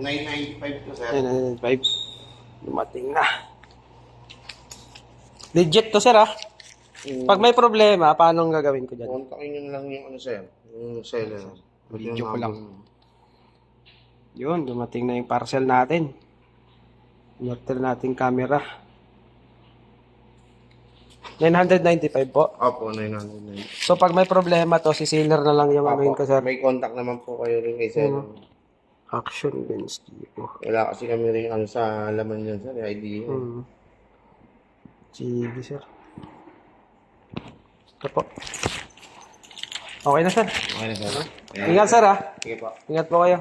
995 to sir. Ayan, 995. Dumating na. Legit to, sir, ah. Pag may problema, paano ang gagawin ko dyan? Kontakin na lang yung ano sir. Yung seller. Video ko lang. Yun, dumating na yung parcel natin. Inorder nating camera. 995 po. Opo, 995. So, pag may problema to, si seller na lang yung anuhin ko, sir. May contact naman po kayo rin kay seller. Action lens tipo. Wala kasi kami rin ano sa laman yun sir. ID. Hmm. Sige, sir. Ito po. Okay na, sir. Okay na sir. Ingat, sir, ah. Sige po. Ingat po kayo.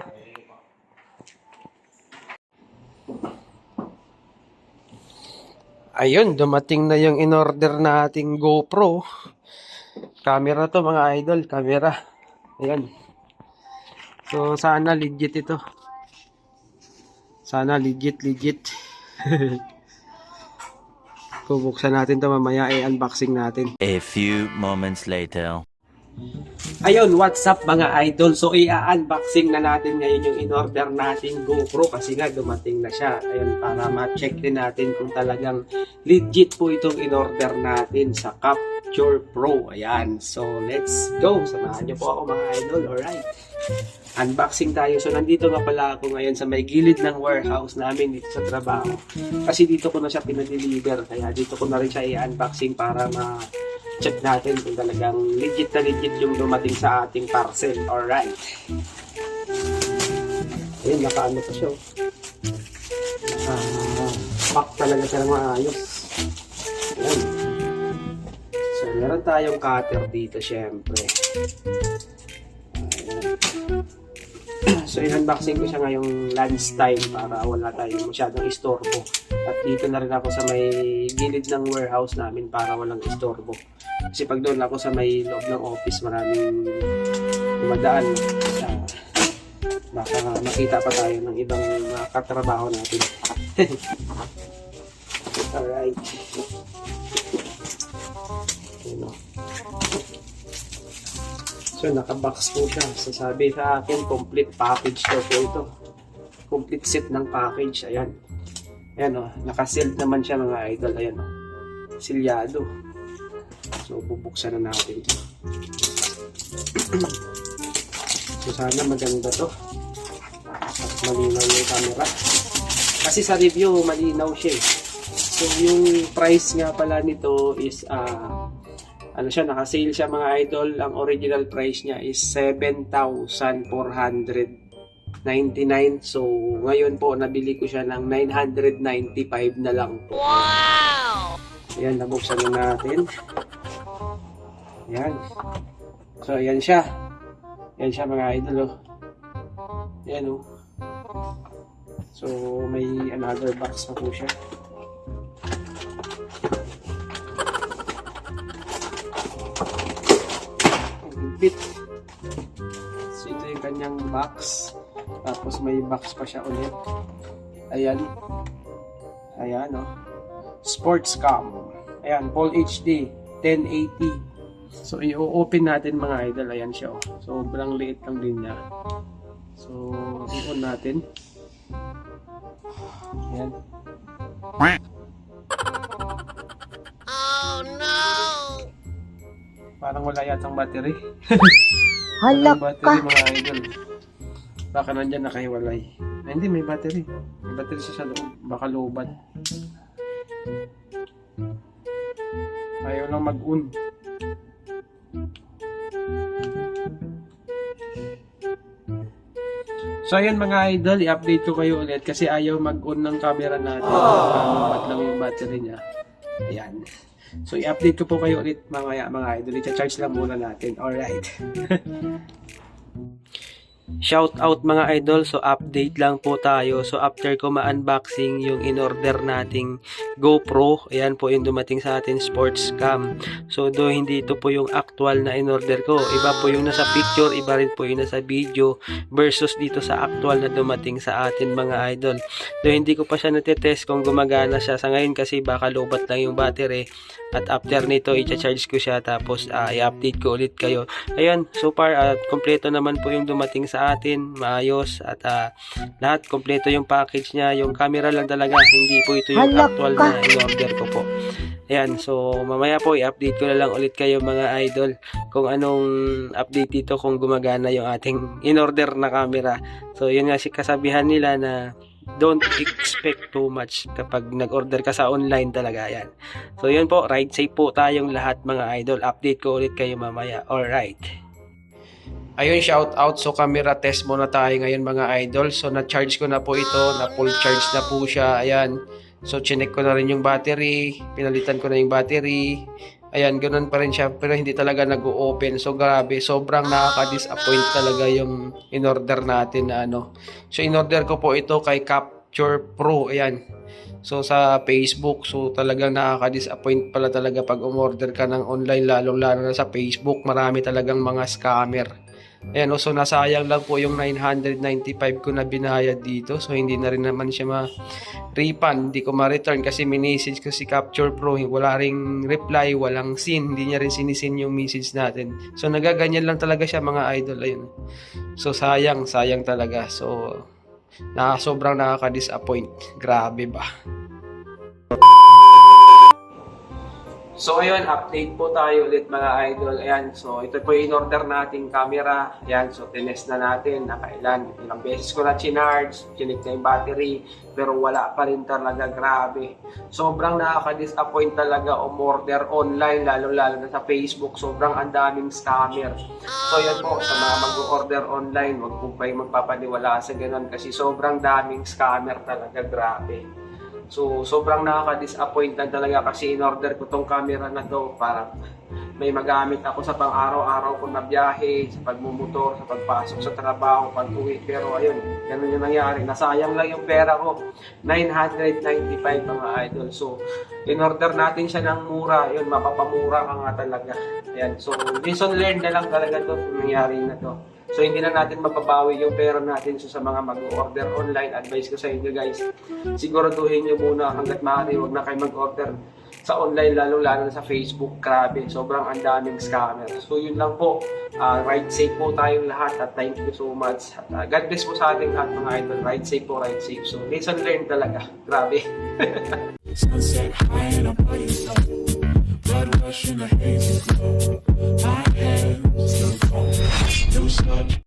Ayun, dumating na yung in-order nating GoPro. Camera to mga idol, camera. Ayan. So, sana legit ito. Sana legit, legit. Bubuksan natin to mamaya, i-unboxing natin. A few moments later. Ayun, what's up mga idol? So, i-unboxing na natin ngayon yung in-order nating GoPro kasi nga dumating na siya. Ayun, para ma-check din natin kung talagang legit po itong in-order natin sa Capture Pro. Ayan, so let's go. Samahan niyo po ako mga idol. Alright. Unboxing tayo. So, nandito nga pala ako ngayon sa may gilid ng warehouse namin dito sa trabaho. Kasi dito ko na siya pinadeliver. Kaya dito ko na rin siya i-unboxing para ma check natin kung talagang legit na legit yung dumating sa ating parcel. Alright. Ayun, nakaano pa siya. oh. Naka-pack talaga siya ng maayos. Ayan. So, meron tayong cutter dito, syempre. So, in-unboxing ko siya ngayong lunchtime para wala tayong masyadong istorbo. At dito na rin ako sa may gilid ng warehouse namin para walang istorbo. Kasi pag doon ako sa may loob ng office, maraming dumadaan. Kaya baka makita pa tayo ng ibang mga katrabaho natin. Alright. So, nakabox po siya. So, sabi sa akin, complete package daw po ito. Complete set ng package. Ayan. Ayan o. Nakasealed naman siya mga idol. Ayan o. Silyado. So, bubuksan na natin ito. so, sana maganda to. At malinaw yung camera. Kasi sa review, malinaw siya eh. So, yung price nga pala nito is, ah, ano siya, naka-sale siya mga idol. Ang original price niya is 7,499. So, ngayon po, nabili ko siya ng 995 na lang po. Wow! Ayan, nabuksan na natin. Ayan. So, ayan siya. Ayan siya mga idol, oh. Ayan, oh. So, may another box pa po siya. Bit. So, ito yung kanyang box. Tapos, may box pa siya ulit. Ayan. Ayan, oh. Sports Cam. Ayan, Full HD, 1080. So, i-open natin mga idol. Ayan siya. Oh. Sobrang liit lang din niya. So, i-on natin. Ayan. Oh no! Parang wala yatang battery. Hala Walang battery mga idol. Baka nandyan nakahiwalay. Ay, hindi, may battery. May battery siya sa loob. Baka looban. Ayaw lang mag-un. So ayun mga idol, i-update ko kayo ulit kasi ayaw mag-on ng camera natin. Lumat lang yung battery niya. Ayan. So i-update ko po kayo ulit mamaya mga idol. I-charge lang muna natin. Alright. Shout out mga idol, so update lang po tayo. So after ko ma-unboxing yung in-order nating GoPro, ayan po yung dumating sa atin sports cam. So do hindi ito po yung actual na in-order ko. Iba po yung nasa picture, iba rin po yung nasa video versus dito sa actual na dumating sa atin mga idol. Do hindi ko pa siya natetest kung gumagana siya sa ngayon kasi baka lobat lang yung battery. At after nito, i-charge ko siya tapos ah, i-update ko ulit kayo. Ayun, so far, at kompleto naman po yung dumating sa atin. Maayos. At ah, lahat, kompleto yung package niya. Yung camera lang talaga. Hindi po ito yung actual na in-order ko po. Ayan, so mamaya po i-update ko na lang ulit kayo mga idol kung anong update dito kung gumagana yung ating in-order na camera. So yun nga si kasabihan nila na don't expect too much kapag nag-order ka sa online talaga yan. So yun po, ride safe po tayong lahat mga idol. Update ko ulit kayo mamaya. Alright. Ayun, shout out. So, camera test muna tayo ngayon mga idol. So, na-charge ko na po ito. Na full charge na po siya. Ayan. So, chinek ko na rin yung battery. Pinalitan ko na yung battery. Ayan, ganun pa rin siya. Pero hindi talaga nag-open. So, grabe. Sobrang nakaka-disappoint talaga yung in-order natin na ano. So, in-order ko po ito kay Capture Pro. Ayan. So, sa Facebook. So, talagang nakaka-disappoint pala talaga pag umorder ka ng online. Lalong-lalo na sa Facebook. Marami talagang mga scammer. Ayan, oh, so nasayang lang po yung 995 ko na binayad dito. So, hindi na rin naman siya ma-refund. Hindi ko ma-return kasi minessage ko si Capture Pro. Wala ring reply, walang sin. Hindi niya rin sinisin yung message natin. So, nagaganyan lang talaga siya mga idol. Ayun. So, sayang, sayang talaga. So, na sobrang nakaka-disappoint. Grabe ba? So ayun, update po tayo ulit mga idol. Ayan, so ito po yung in-order nating camera. Ayan, so tinest na natin, nakailan. Ilang beses ko na chinarge, chinik na yung battery, pero wala pa rin talaga, grabe. Sobrang nakaka-disappoint talaga umorder online, lalo-lalo na sa Facebook. Sobrang ang daming scammer. So yun po, sa mga mag-order online, wag po kayo magpapaniwala sa ganun kasi sobrang daming scammer talaga, grabe. So, sobrang nakaka-disappoint lang talaga kasi in-order ko tong camera na to para may magamit ako sa pang-araw-araw ko na biyahe, sa pagmumotor, sa pagpasok sa trabaho, pag-uwi. Pero ayun, ganun yung nangyari. Nasayang lang yung pera ko. 995 mga idol. So, in-order natin siya ng mura. Yun, mapapamura ka nga talaga. Ayan. So, lesson learned na lang talaga to nangyari na to. So, hindi na natin mapabawi yung pera natin. So, sa mga mag-order online, advice ko sa inyo guys, siguraduhin nyo muna hanggat maaari, huwag na kayo mag-order sa online, lalo-lalo na sa Facebook. Grabe, sobrang ang daming scammer. So, yun lang po. Ah, ride safe po tayong lahat at thank you so much. At, ah, God bless po sa ating lahat mga idol. Ride safe po, ride safe. So, lesson learned talaga. Grabe. Sunset high and I'm slow. Blood rush in a hazy glow. My hands Don't.